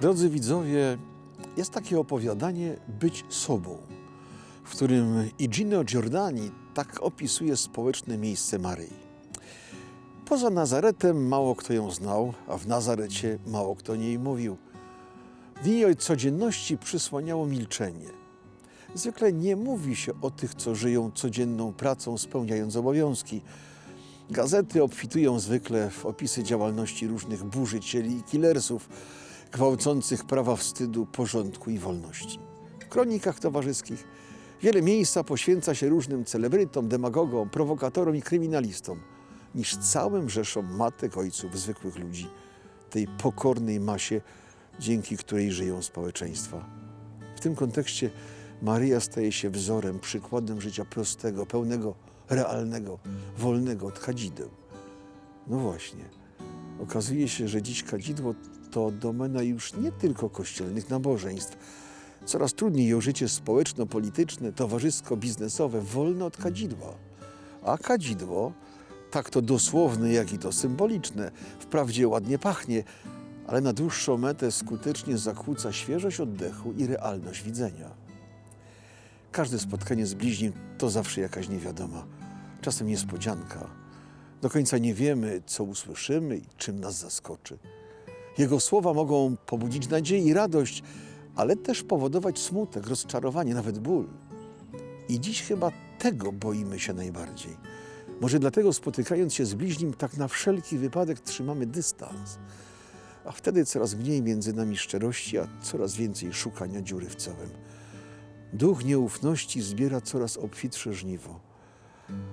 Drodzy widzowie, jest takie opowiadanie Być sobą, w którym Igino Giordani tak opisuje społeczne miejsce Maryi. Poza Nazaretem mało kto ją znał, a w Nazarecie mało kto niej mówił. W jej codzienności przysłaniało milczenie. Zwykle nie mówi się o tych, co żyją codzienną pracą, spełniając obowiązki. Gazety obfitują zwykle w opisy działalności różnych burzycieli i killersów, gwałcących prawa wstydu, porządku i wolności. W kronikach towarzyskich wiele miejsca poświęca się różnym celebrytom, demagogom, prowokatorom i kryminalistom, niż całym rzeszom matek, ojców, zwykłych ludzi, tej pokornej masie, dzięki której żyją społeczeństwa. W tym kontekście Maryja staje się wzorem, przykładem życia prostego, pełnego, realnego, wolnego od kadzideł. No właśnie, okazuje się, że dziś kadzidło to domena już nie tylko kościelnych nabożeństw. Coraz trudniej o życie społeczno-polityczne, towarzysko-biznesowe, wolne od kadzidła. A kadzidło, tak to dosłowne, jak i to symboliczne, wprawdzie ładnie pachnie, ale na dłuższą metę skutecznie zakłóca świeżość oddechu i realność widzenia. Każde spotkanie z bliźnim to zawsze jakaś niewiadoma, czasem niespodzianka. Do końca nie wiemy, co usłyszymy i czym nas zaskoczy. Jego słowa mogą pobudzić nadzieję i radość, ale też powodować smutek, rozczarowanie, nawet ból. I dziś chyba tego boimy się najbardziej. Może dlatego spotykając się z bliźnim, tak na wszelki wypadek trzymamy dystans. A wtedy coraz mniej między nami szczerości, a coraz więcej szukania dziury w całym. Duch nieufności zbiera coraz obfitsze żniwo.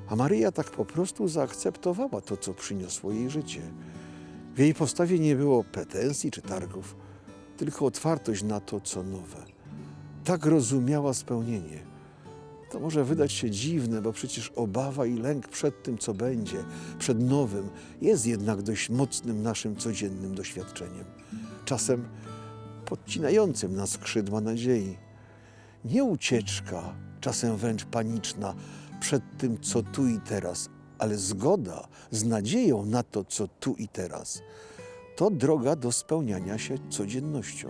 A Maryja tak po prostu zaakceptowała to, co przyniosło jej życie. W jej postawie nie było pretensji czy targów, tylko otwartość na to, co nowe. Tak rozumiała spełnienie. To może wydać się dziwne, bo przecież obawa i lęk przed tym, co będzie, przed nowym, jest jednak dość mocnym naszym codziennym doświadczeniem. Czasem podcinającym nas skrzydła nadziei. Nie ucieczka, czasem wręcz paniczna, przed tym, co tu i teraz, ale zgoda z nadzieją na to, co tu i teraz. To droga do spełniania się codziennością.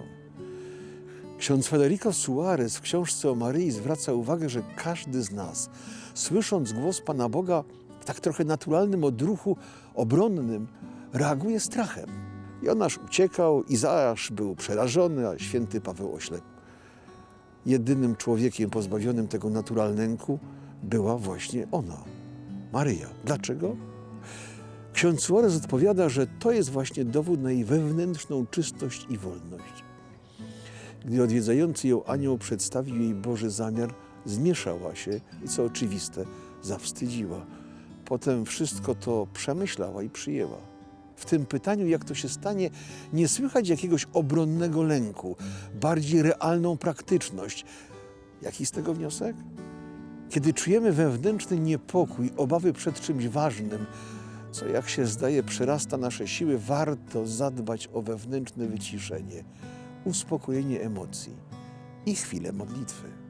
Ksiądz Federico Suarez w książce o Maryi zwraca uwagę, że każdy z nas, słysząc głos Pana Boga w tak trochę naturalnym odruchu obronnym, reaguje strachem. Jonasz uciekał, Izajasz był przerażony, a święty Paweł oślepł. Jedynym człowiekiem pozbawionym tego naturalnego była właśnie ona, Maryja. Dlaczego? Ksiądz Suarez odpowiada, że to jest właśnie dowód na jej wewnętrzną czystość i wolność. Gdy odwiedzający ją anioł przedstawił jej Boży zamiar, zmieszała się i co oczywiste, zawstydziła. Potem wszystko to przemyślała i przyjęła. W tym pytaniu, jak to się stanie, nie słychać jakiegoś obronnego lęku, bardziej realną praktyczność. Jaki z tego wniosek? Kiedy czujemy wewnętrzny niepokój, obawy przed czymś ważnym, co jak się zdaje przerasta nasze siły, warto zadbać o wewnętrzne wyciszenie, uspokojenie emocji i chwilę modlitwy.